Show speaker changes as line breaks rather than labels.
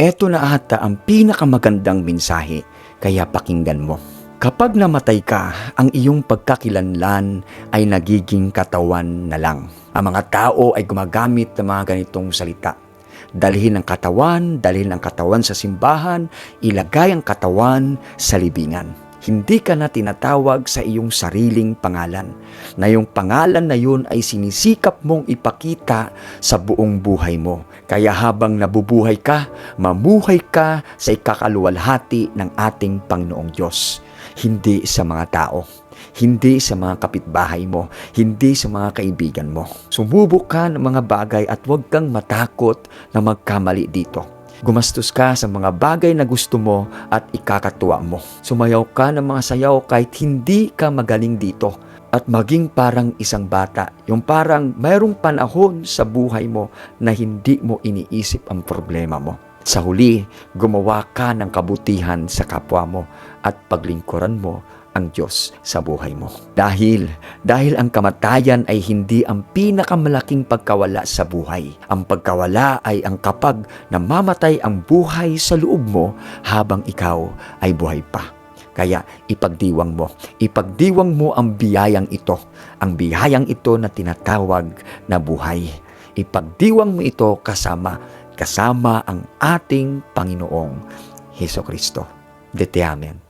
Eto na ata ang pinakamagandang mensahe, kaya pakinggan mo. Kapag namatay ka, ang iyong pagkakilanlan ay nagiging katawan na lang. Ang mga tao ay gumagamit ng mga ganitong salita. Dalhin ang katawan, dalhin ang katawan sa simbahan, ilagay ang katawan sa libingan. Hindi ka na tinatawag sa iyong sariling pangalan. Na yung pangalan na yun ay sinisikap mong ipakita sa buong buhay mo. Kaya habang nabubuhay ka, mamuhay ka sa ikakaluwalhati ng ating Panginoong Diyos. Hindi sa mga tao. Hindi sa mga kapitbahay mo, hindi sa mga kaibigan mo. Sumubok ka ng mga bagay at huwag kang matakot na magkamali dito. Gumastos ka sa mga bagay na gusto mo at ikakatuwa mo. Sumayaw ka ng mga sayaw kahit hindi ka magaling dito. At maging parang isang bata, yung parang mayroong panahon sa buhay mo na hindi mo iniisip ang problema mo. Sa huli, gumawa ka ng kabutihan sa kapwa mo at paglingkuran mo ang Diyos sa buhay mo. Dahil, dahil ang kamatayan ay hindi ang pinakamalaking pagkawala sa buhay. Ang pagkawala ay ang kapag namamatay ang buhay sa loob mo habang ikaw ay buhay pa. Kaya ipagdiwang mo, ipagdiwang mo ang biyayang ito, ang biyayang ito na tinatawag na buhay. Ipagdiwang mo ito kasama, kasama ang ating Panginoong Heso Kristo. Dete Amen.